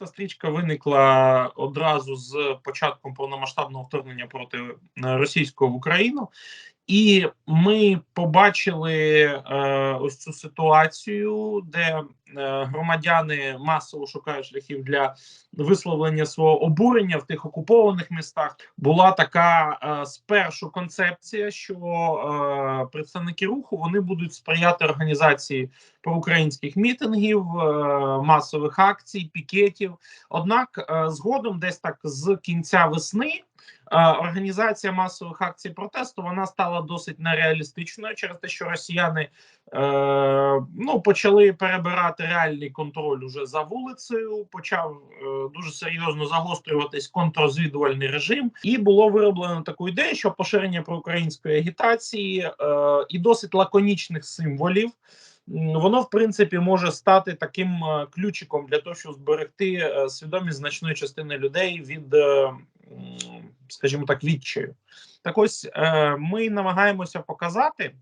жовта стрічка виникла одразу з початком повномасштабного вторгнення проти е, російського в Україну, і ми побачили е, ось цю ситуацію, де громадяни масово шукають шляхів для висловлення свого обурення в тих окупованих містах. Була така е, спершу концепція, що е, представники руху вони будуть сприяти організації проукраїнських мітингів, е, масових акцій, пікетів. Однак, е, згодом, десь так з кінця весни, е, організація масових акцій протесту вона стала досить нереалістичною через те, що росіяни е, ну почали перебирати реальний контроль уже за вулицею. Почав е, дуже серйозно загострюватись контррозвідувальний режим, і було вироблено таку ідею, що поширення проукраїнської агітації е, і досить лаконічних символів. Воно в принципі може стати таким е, ключиком для того, щоб зберегти е, свідомість значної частини людей від, е, скажімо так, відчаю. Так ось е, ми намагаємося показати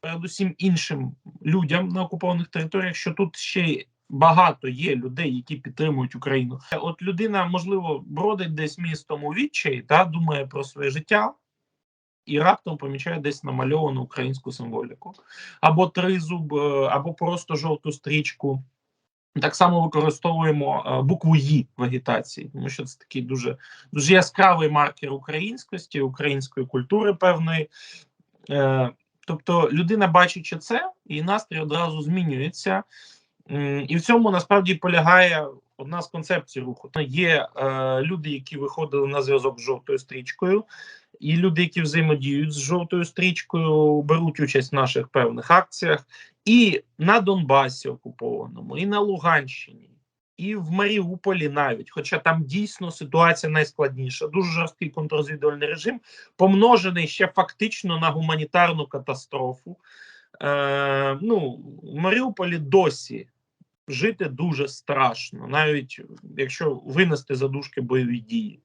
передусім іншим людям на окупованих територіях, що тут ще багато є людей, які підтримують Україну. От людина, можливо, бродить десь містом у відчаї та думає про своє життя. І раптом помічає десь намальовану українську символіку, або тризуб, або просто жовту стрічку. Так само використовуємо е, букву «Ї» в агітації, тому що це такий дуже, дуже яскравий маркер українськості, української культури певної. Е, тобто людина, бачачи це, і настрій одразу змінюється. І в цьому насправді полягає одна з концепцій руху. Є е, люди, які виходили на зв'язок з жовтою стрічкою, і люди, які взаємодіють з жовтою стрічкою, беруть участь в наших певних акціях, і на Донбасі окупованому, і на Луганщині, і в Маріуполі навіть. Хоча там дійсно ситуація найскладніша, дуже жорсткий контррозвідувальний режим, помножений ще фактично на гуманітарну катастрофу. Е, ну, в Маріуполі досі жити дуже страшно, навіть якщо винести задушки бойові дії.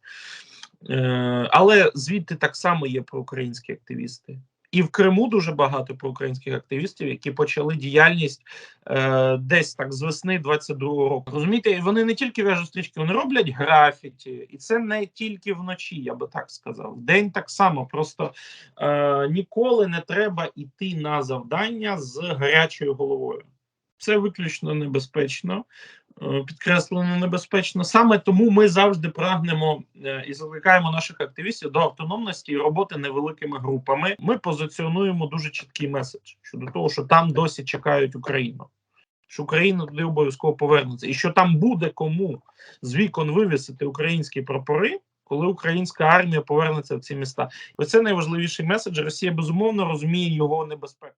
Е, але звідти так само є проукраїнські активісти. І в Криму дуже багато проукраїнських активістів, які почали діяльність е, десь так з весни 22-го року. Розумієте, і вони не тільки в'яжуть стрічки, вони роблять графіті, і це не тільки вночі, я би так сказав. Вдень так само. Просто е, ніколи не треба йти на завдання з гарячою головою. Це виключно небезпечно, підкреслено небезпечно. Саме тому ми завжди прагнемо е, і закликаємо наших активістів до автономності і роботи невеликими групами. Ми позиціонуємо дуже чіткий меседж щодо того, що там досі чекають Україну. Що Україна туди обов'язково повернеться, і що там буде кому з вікон вивісити українські прапори, коли українська армія повернеться в ці міста. Оце найважливіший меседж. Росія безумовно розуміє його небезпеку.